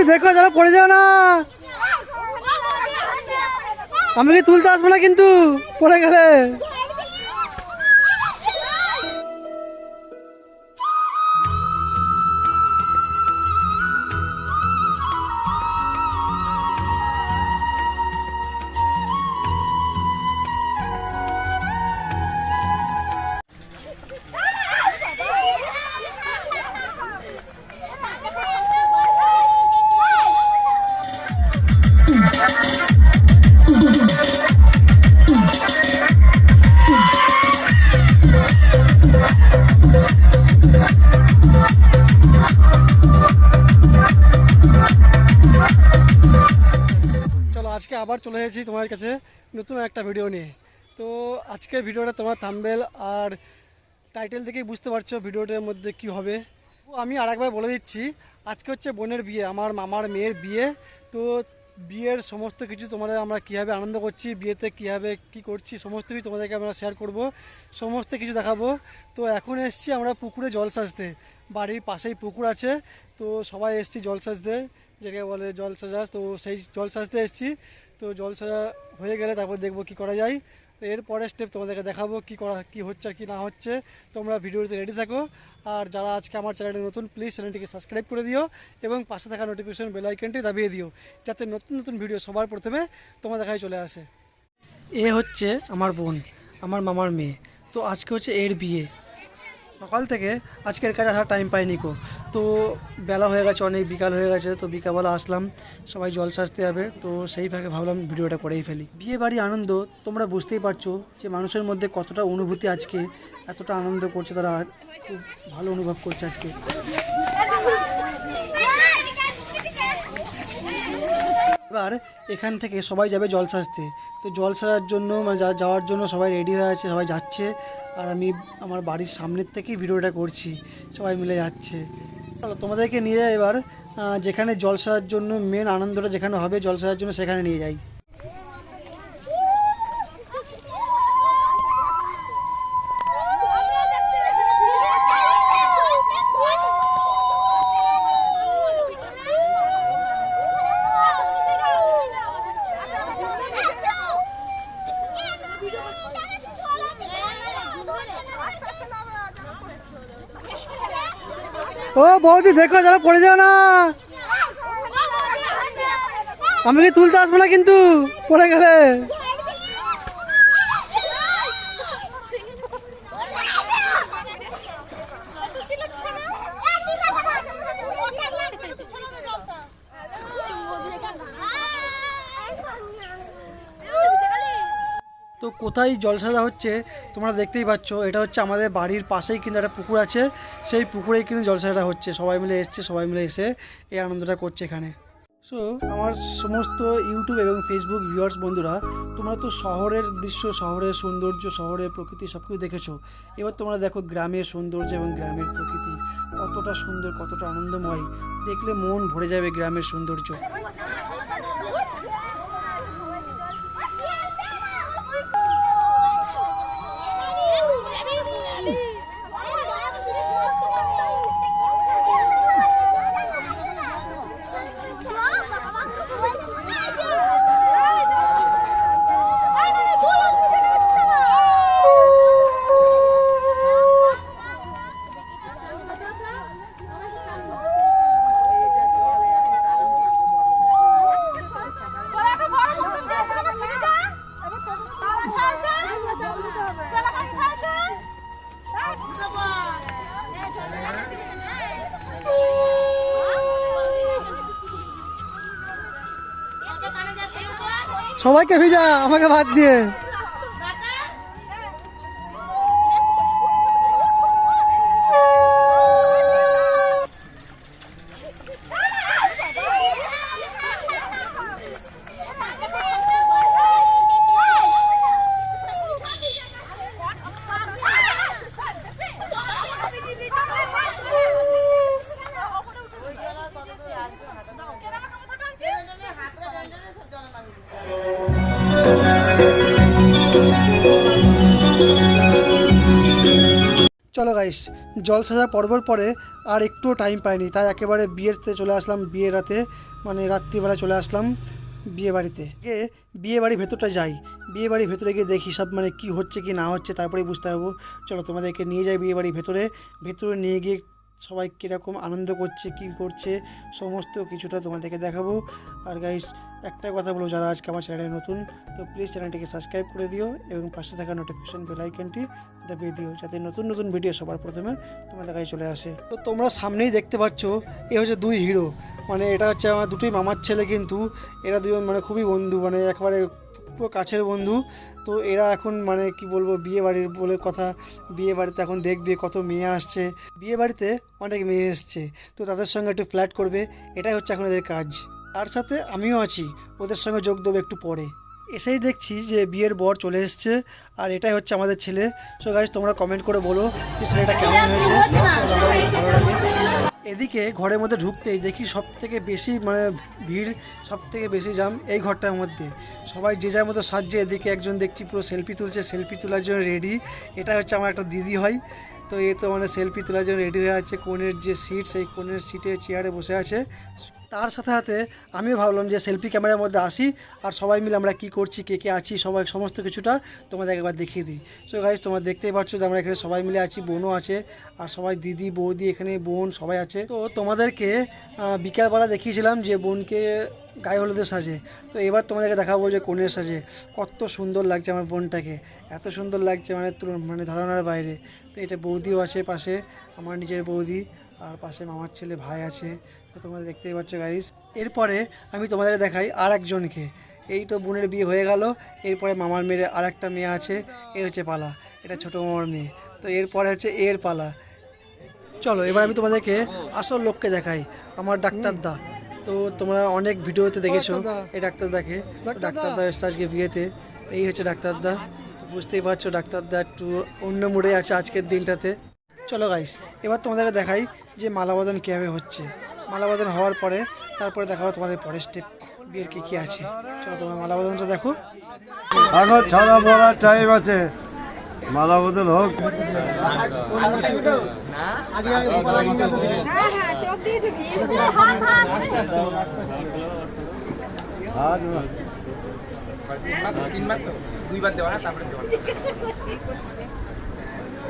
বৌদি দেখো যারা পড়ে যাও না। আমি কি তুলতে আসব না কিন্তু? পড়ে গেলে। আবার চলে এসেছি তোমার কাছে নতুন একটা ভিডিও নিয়ে। তো আজকের ভিডিওটা তোমার থাম্বেল আর টাইটেল থেকেই বুঝতে পারছ ভিডিওটার মধ্যে কি হবে। আমি আরেকবার বলে দিচ্ছি, আজকে হচ্ছে বোনের বিয়ে, আমার মামার মেয়ের বিয়ে। তো বিয়ের সমস্ত কিছু তোমাদের আমরা কীভাবে আনন্দ করছি, বিয়েতে কীভাবে কী করছি, সমস্ত কিছু তোমাদেরকে আমরা শেয়ার করব, সমস্ত কিছু দেখাবো। তো এখন এসছি আমরা পুকুরে জল সাজতে বাড়ির পাশেই পুকুর আছে। তো সবাই এসছি জল সাজতে যেটাকে বলে জল সাজা তো সেই জল সাজতে এসেছি। তো জল সাজা হয়ে গেলে তারপর দেখব কি করা যায়। তো এর পরের স্টেপ তোমাদেরকে দেখাবো কি করা, কি হচ্ছে আর কি না হচ্ছে। তোমরা ভিডিওতে রেডি থাকো। আর যারা আজকে আমার চ্যানেলে নতুন প্লিজ চ্যানেলটিকে সাবস্ক্রাইব করে দিও এবং পাশে থাকা নোটিফিকেশন বেল আইকনটি দাবিয়ে দিও, যাতে নতুন নতুন ভিডিও সবার প্রথমে তোমার দেখায় চলে আসে। এ হচ্ছে আমার বোন, আমার মামার মেয়ে। তো আজকে হচ্ছে এর বিয়ে। সকাল থেকে আজকের কাজ আসার টাইম পাইনি কো। তো বেলা হয়ে গেছে, অনেক বিকাল হয়ে গেছে, তো বিকালবেলা আসলাম, সবাই জল সাজতে যাবে, তো সেই ভাগে ভাবলাম ভিডিওটা করেই ফেলি। বিয়ে বাড়ি আনন্দ, তোমরা বুঝতেই পারছ যে মানুষের মধ্যে কতটা অনুভূতি আজকে, এতটা আনন্দ করছে তারা, খুব ভালো অনুভব করছে আজকে। এবার এখান থেকে সবাই যাবে জল সাজতে তো জল সাজার জন্য মানে যাওয়ার জন্য সবাই রেডি হয়ে আছে, সবাই যাচ্ছে। আর আমি আমার বাড়ির সামনের থেকেই ভিডিওটা করছি, সবাই মিলে যাচ্ছে। তোমাদেরকে নিয়ে এবার যেখানে জল সাজার জন্য মেন আনন্দটা যেখানে হবে, জল সাজার জন্য সেখানে নিয়ে যাই। ও বৌদি দেখো যারা পড়ে যাও না। আমি কি তুলতে আসব না কিন্তু? পড়ে গেলে। কোথায় জল সাজা হচ্ছে তোমরা দেখতেই পাচ্ছ, এটা হচ্ছে আমাদের বাড়ির পাশেই কিন্তু একটা পুকুর আছে, সেই পুকুরেই কিন্তু জল সাজাটা হচ্ছে, সবাই মিলে এসছে, সবাই মিলে এসে এই আনন্দটা করছে এখানে। সো আমার সমস্ত ইউটিউব এবং ফেসবুক ভিউয়ার্স বন্ধুরা, তোমরা তো শহরের দৃশ্য, শহরের সৌন্দর্য, শহরের প্রকৃতি সব কিছু দেখেছ। এবার তোমরা দেখো গ্রামের সৌন্দর্য এবং গ্রামের প্রকৃতি, কতটা সুন্দর, কতটা আনন্দময়। দেখলে মন ভরে যাবে গ্রামের সৌন্দর্য। সবাইকে ভিজা আমাকে ভাত দিয়ে। জল সাজা পর্বর পরে আর একটুও টাইম পাইনি। তাই একেবারে বিয়েতে চলে আসলাম, বিয়ে রাতে মানে রাত্রিবেলা চলে আসলাম বিয়ে বাড়িতে। গিয়ে বিয়ে বাড়ির ভেতরটা যাই। বিয়ে বাড়ির ভেতরে গিয়ে দেখি সব মানে কি হচ্ছে, কি না হচ্ছে তারপরে বুঝতে পারব। চলো তোমাদেরকে নিয়ে যাই বিয়ে বাড়ির ভেতরে। ভেতরে নিয়ে গিয়ে সবাই কীরকম আনন্দ করছে, কি করছে, সমস্ত কিছুটা তোমাদেরকে দেখাবো। আর গাইস একটা কথা বলব যারা আজকে আমার চ্যানেলে নতুন, তো প্লিজ চ্যানেলটিকে সাবস্ক্রাইব করে দিও এবং পাশে থাকা নোটিফিকেশন বেল আইকনটি দাবিয়ে দিও যাতে নতুন নতুন ভিডিও সবার প্রথমে তোমাদের কাছে চলে আসে। তো তোমরা সামনেই দেখতে পাচ্ছ, এ হচ্ছে দুই হিরো মানে এটা হচ্ছে আমার দুটোই মামার ছেলে কিন্তু, এরা দুজন মানে খুবই বন্ধু মানে একবারে পুরো কাছের বন্ধু। তো এরা এখন মানে কি বলব বিয়ে বাড়ির বলে কথা বিয়ে বাড়িতে এখন দেখবে কত মেয়ে আসছে। বিয়ে বাড়িতে অনেক মেয়ে এসছে, তো তাদের সঙ্গে একটু ফ্ল্যাট করবে, এটাই হচ্ছে এখন এদের কাজ। তার সাথে আমিও আছি, ওদের সঙ্গে যোগ দেবো একটু পরে। এসেই দেখছি যে বিয়ের বর চলে এসছে, আর এটাই হচ্ছে আমাদের ছেলে। সো গাইজ তোমরা কমেন্ট করে বলো যে ছেলেটা কেমন হয়েছে। ভালো এদিকে ঘরের মধ্যে ঢুকতেই দেখি সব থেকে বেশি মানে ভিড় সব থেকে বেশি জাম এই ঘরটার মধ্যে। সবাই যে যার মতো সাজছে, এদিকে একজন দেখছি পুরো সেলফি তুলছে সেলফি তোলার জন্য রেডি এটা হচ্ছে আমার একটা দিদি হয় তো এ তো মানে সেলফি তোলার জন্য রেডি হয়ে আছে। কোণের যে সিট সেই কোণের সিটে চেয়ারে বসে আছে। তার সাথে সাথে আমিও ভাবলাম যে সেলফি ক্যামেরার মধ্যে আসি আর সবাই মিলে আমরা কী করছি, কে কে আছি, সবাই সমস্ত কিছুটা তোমাদের একবার দেখিয়ে দিই। সো গাইজ তোমরা দেখতেই পাচ্ছ যে আমরা এখানে সবাই মিলে আছি, বোনও আছে আর সবাই দিদি, বৌদি এখানে, বোন সবাই আছে। তো তোমাদেরকে বিকালবেলা দেখিয়েছিলাম যে বোনকে গায়ে হলুদের সাজে। তো এবার তোমাদেরকে দেখাবো যে কনের সাজে। কত সুন্দর লাগছে আমার বোনটাকে, এত সুন্দর লাগছে মানে মানে ধারণার বাইরে। তো এটা বৌদিও আছে পাশে, আমার নিজের বৌদি আর পাশে মামার ছেলে ভাই আছে। তো তোমরা দেখতেই পাচ্ছ গাইস এরপরে আমি তোমাদের দেখাই আর একজনকে এই তো বোনের বিয়ে হয়ে গেল। এরপরে মামার মেয়ের আর একটা মেয়ে আছে। এই হচ্ছে পালা। এটা ছোটো মামার মেয়ে। তো এরপরে হচ্ছে এর পালা। চলো এবার আমি তোমাদেরকে আসল লোককে দেখাই। আমার ডাক্তার দা। তো তোমরা অনেক ভিডিওতে দেখেছ এই ডাক্তার দাকে। ডাক্তার দা। এসছে আজকে বিয়েতে। তো এই হচ্ছে ডাক্তার দা। তো বুঝতেই পারছ ডাক্তার দা একটু অন্য মোড়ে আছে আজকের দিনটাতে। চলো গাইস এবার তোমাদেরকে দেখাই যে মালাবদন কীভাবে হচ্ছে। মালাবদন হওয়ার পরে তারপরে দেখাবো তোমাদের পরের স্টেপ বিয়ের কী কী আছে। চলো তোমরা মালাবদনটা দেখো। এখন ছড়া বলার টাইম আছে। মালা বদল হোক। হ্যাঁ হ্যাঁ দুইবার দেওয়া না তারপরে দেওয়া আরে টাকা দুইবার দুইবার দাঁড়া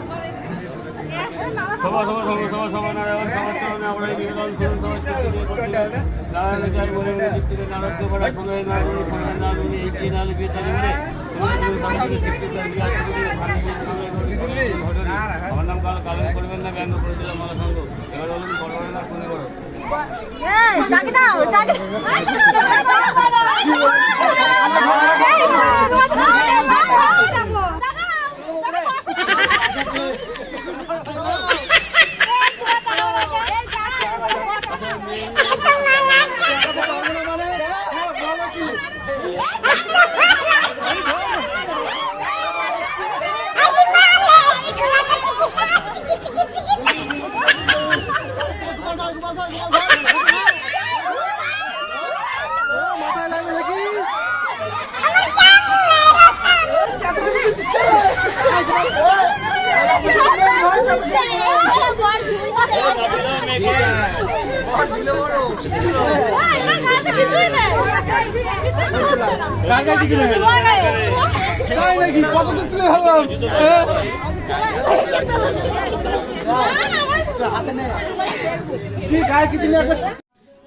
সভা সভা সভা সভা সভা নারায়ণ সমাজ চরণে আমরা এই বিনোদন সমাজ নারায়ণ চাই বলে বলে দীপ্তিকে নারদ পড়া সঙ্গে নারায়ণ সঙ্গে নারায়ণ কি নালে বিয়ে তালি মিলে আমার নাম কাল কালন করবেন না ব্যঙ্গ করেছিলাম মালা সঙ্গ এবার বলুন বড় না কোনে এই চাকি দাও চাকি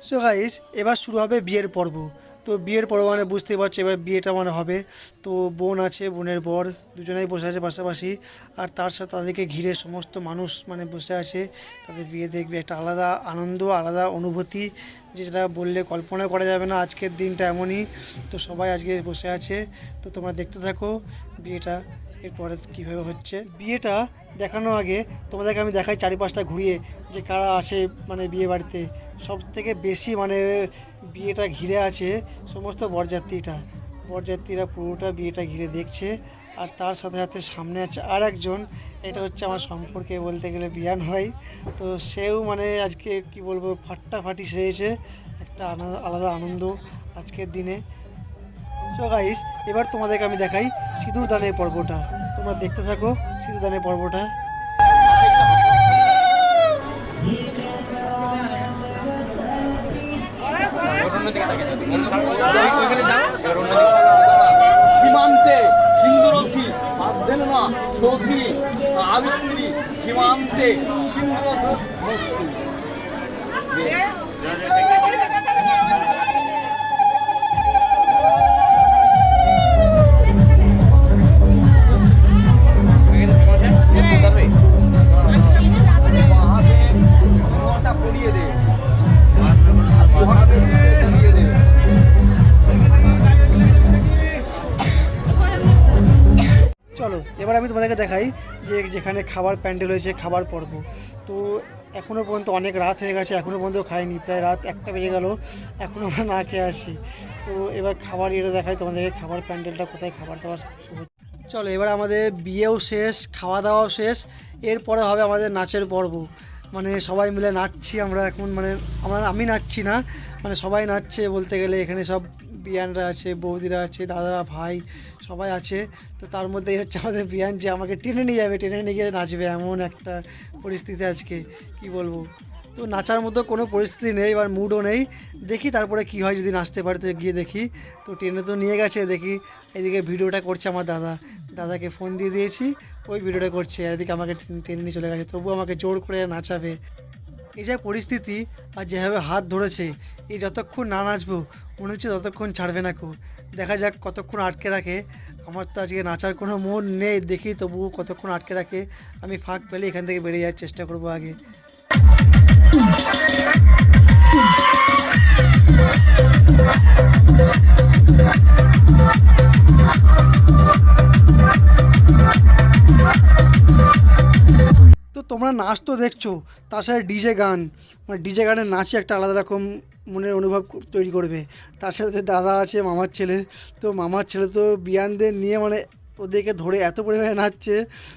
সো গাইস এবার শুরু হবে বিয়ের পর্ব। তো বিয়ের পর মানে বুঝতেই পারছ এবার বিয়েটা মানে হবে। তো বোন আছে, বোনের বর, দুজনেই বসে আছে পাশাপাশি। আর তার সাথে তাদেরকে ঘিরে সমস্ত মানুষ মানে বসে আছে। তাদের বিয়ে দেখবে একটা আলাদা আনন্দ, আলাদা অনুভূতি যেটা বললে কল্পনা করা যাবে না আজকের দিনটা এমনই। তো সবাই আজকে বসে আছে। তো তোমরা দেখতে থাকো বিয়েটা। এরপরে কীভাবে হচ্ছে? বিয়েটা দেখানোর আগে তোমাদেরকে আমি দেখাই চারিপাশটা ঘুরিয়ে যে কারা আসে মানে বিয়ে বাড়িতে। সব থেকে বেশি মানে বিয়েটা ঘিরে আছে সমস্ত বরযাত্রীটা। বরযাত্রীরা পুরোটা বিয়েটা ঘিরে দেখছে আর তার সাথে সাথে সামনে আছে আর একজন এটা হচ্ছে আমার সম্পর্কে বলতে গেলে বিয়ান হয় তো সেও মানে আজকে কি বলব ফাটাফাটি সেরেছে একটা আলাদা আনন্দ আজকের দিনে। সো গাইস এবার তোমাদেরকে আমি দেখাই সিঁদুর দানের পর্বটা। তোমরা দেখতে থাকো সিঁদুর দানের পর্বটা। সীমান্তে সিন্ধুরথি মাধ্যেনা সতী সাবিত্রী সীমান্তে সিন্ধুরথ বস্তু। তোমাদেরকে দেখাই যে যেখানে খাবার প্যান্ডেল হয়েছে, খাবার পর্ব। তো এখনও পর্যন্ত অনেক রাত হয়ে গেছে এখনও পর্যন্ত খাইনি, প্রায় রাত একটা বেজে গেল এখনও আমরা না খেয়ে আসি। তো এবার খাবার এটা দেখাই তোমাদেরকে, খাবার প্যান্ডেলটা কোথায় খাবার দাবার। চলো এবার আমাদের বিয়েও শেষ, খাওয়া দাওয়াও শেষ, এরপরে হবে আমাদের নাচের পর্ব। মানে সবাই মিলে নাচছি আমরা এখন মানে আমরা, আমি নাচছি না মানে সবাই নাচছে বলতে গেলে, এখানে সব বিয়ানরা আছে, বৌদিরা আছে, দাদারা, ভাই, সবাই আছে, তো তার মধ্যেই হচ্ছে আমাদের বিয়ান যে আমাকে টেনে নিয়ে যাবে, টেনে নিয়ে গিয়ে নাচবে এমন একটা পরিস্থিতি আজকে, কি বলব? তো নাচার মতো কোনো পরিস্থিতি নেই, এবার মুডও নেই। দেখি তারপরে কি হয় যদি নাচতে পারি তো গিয়ে দেখি। তো ট্রেনে তো নিয়ে গেছে, দেখি এদিকে ভিডিওটা করছে আমার দাদা। দাদাকে ফোন দিয়ে দিয়েছি, ওই ভিডিওটা করছে। আর এদিকে আমাকে টেনে নিয়ে চলে গেছে, তবুও আমাকে জোর করে নাচাবে। এই যা পরিস্থিতি আর যেভাবে হাত ধরেছে, এই যতক্ষণ না নাচবো, মনে হচ্ছে ততক্ষণ ছাড়বে না কো দেখা যাক কতক্ষণ আটকে রাখে। আমার তো আজকে নাচার কোনো মন নেই, দেখি তবুও কতক্ষণ আটকে রাখে। আমি ফাঁক পেলে এখান থেকে বেরিয়ে যাওয়ার চেষ্টা করব আগে। তোমরা নাচ তো দেখছ, তার সাথে ডিজে গান। মানে ডিজে গানের নাচে একটা আলাদা রকম মনের অনুভব তৈরি করবে। তার সাথে দাদা আছে, মামার ছেলে। তো মামার ছেলে তো বিয়ানদের নিয়ে মানে ওদেরকে ধরে এত পরিমাণে নাচছে,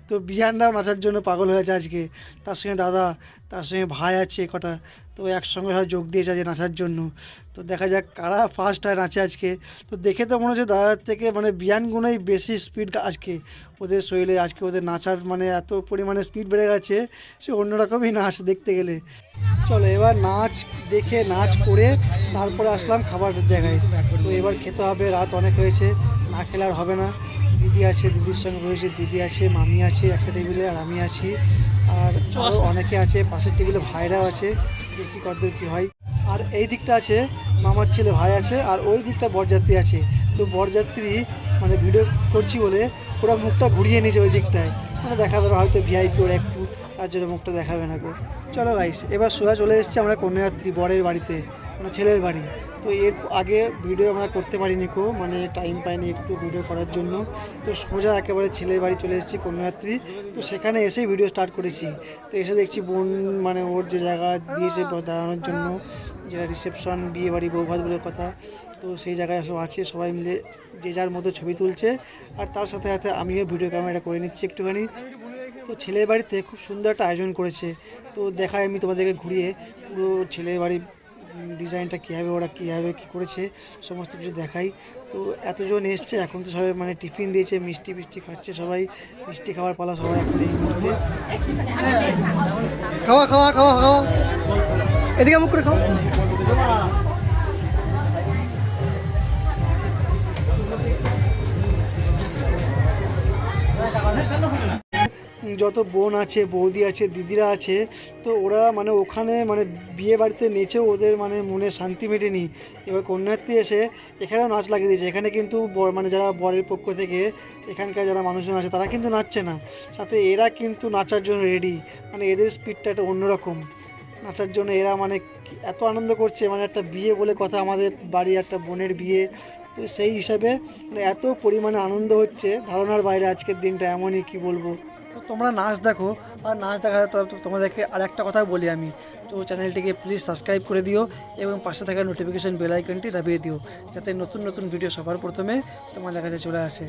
তো বিয়ানরাও নাচার জন্য পাগল হয়েছে আজকে। তার সঙ্গে দাদা, তার সঙ্গে ভাই আছে কটা, তো একসঙ্গে সব যোগ দিয়েছে আজকে নাচার জন্য। তো দেখা যাক কারা ফার্স্ট হয় নাচে আজকে। তো দেখে তো মনে হচ্ছে দাদার থেকে মানে বিয়ানগুলোই বেশি স্পিড আজকে। ওদের শরীরে আজকে ওদের নাচার মানে এত পরিমাণে স্পিড বেড়ে গেছে, সে অন্যরকমই নাচ দেখতে গেলে। চলো এবার নাচ দেখে, নাচ করে তারপরে আসলাম খাবার জায়গায়। তো এবার খেতে হবে, রাত অনেক হয়েছে, না খেলে আর হবে না। দিদি আছে দিদির সঙ্গে রয়েছে দিদি আছে মামি আছে একটা টেবিলে আর আমি আছি। আর আরও অনেকে আছে পাশের টেবিলে ভাইরাও আছে দেখি কতদূর কী হয়। আর এই দিকটা আছে মামার ছেলে ভাই আছে আর ওই দিকটা বরযাত্রী আছে। তো বরযাত্রী মানে ভিডিও করছি বলে ওরা মুখটা ঘুরিয়ে নিয়েছে ওই দিকটায়। মানে দেখাবে না হয়তো ভিআইপি ওরা একটু তার জন্য মুখটা দেখাবে না গো। চলো গাইস এবার সোজা চলে এসেছি আমরা কন্যাযাত্রী বরের বাড়িতে। মানে ছেলের বাড়ি। তো এর আগে ভিডিও আমরা করতে পারিনি কো মানে টাইম পাইনি একটু ভিডিও করার জন্য। তো সোজা একেবারে ছেলের বাড়ি চলে এসেছি কন্যাযাত্রী তো সেখানে এসেই ভিডিও স্টার্ট করেছি। তো এসে দেখছি বোন মানে ওর যে জায়গা দিয়েছে দাঁড়ানোর জন্য যেটা রিসেপশন বিয়ে বাড়ি বৌভাত বলে কথা তো সেই জায়গায় সব আছে সবাই মিলে যে যার মতো ছবি তুলছে। আর তার সাথে সাথে আমিও ভিডিও ক্যামেরা করে নিচ্ছি একটুখানি। তো ছেলের বাড়িতে খুব সুন্দর একটা আয়োজন করেছে। তো দেখায় আমি তোমাদেরকে ঘুরিয়ে পুরো ছেলের উম, ডিজাইনটা কীভাবে ওরা কীভাবে কী করেছে, সমস্ত কিছু দেখাই। তো এতজন এসছে, এখন তো সবাই মানে টিফিন দিয়েছে, মিষ্টি মিষ্টি খাচ্ছে সবাই। মিষ্টি খাওয়ার পালা সবাই এখন এই মুহূর্তে। খাওয়া খাওয়া খাওয়া খাওয়া। এদিকে মুখ করে খাওয়া যত বোন আছে, বৌদি আছে, দিদিরা আছে, তো ওরা মানে ওখানে মানে বিয়ে বাড়িতে নেচেও ওদের মানে মনে শান্তি মেটেনি। এবার কন্যাত্রী এসে এখানেও নাচ লাগিয়ে দিয়েছে। এখানে কিন্তু মানে যারা বরের পক্ষ থেকে এখানকার যারা মানুষজন আছে, তারা কিন্তু নাচছে না। সাথে এরা কিন্তু নাচার জন্য রেডি মানে এদের স্পিডটা একটা অন্যরকম। নাচার জন্য এরা মানে এত আনন্দ করছে মানে একটা বিয়ে বলে কথা আমাদের বাড়ির একটা বোনের বিয়ে। তো সেই হিসাবে মানে এত পরিমাণে আনন্দ হচ্ছে। ধারণার বাইরে আজকের দিনটা এমনই, কি বলব? তো তোমরা নাচ দেখো, আর নাচ দেখা তোমাদেরকে আর একটা কথা বলি আমি। তো চ্যানেলটিকে প্লিজ সাবস্ক্রাইব করে দিও এবং পাশে থাকা নোটিফিকেশান বেল আইকনটি দাবিয়ে দিও, যাতে নতুন নতুন ভিডিও সবার প্রথমে তোমাদের কাছে চলে আসে।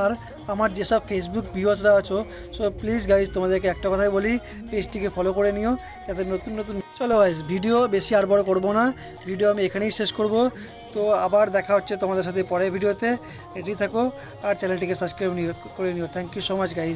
আর আমার যেসব ফেসবুক ভিউয়ার্সরা আছো সো প্লিজ গাইজ তোমাদেরকে একটা কথাই বলি পেজটিকে ফলো করে নিও, যাতে নতুন নতুন চলো গাইজ ভিডিও বেশি আর বড় করব না ভিডিও আমি এখানেই শেষ করব। তো আবার দেখা হচ্ছে তোমাদের সাথে পরের ভিডিওতে। রেডি থাকো আর চ্যানেলটিকে সাবস্ক্রাইব করে নিও। Thank you so much guys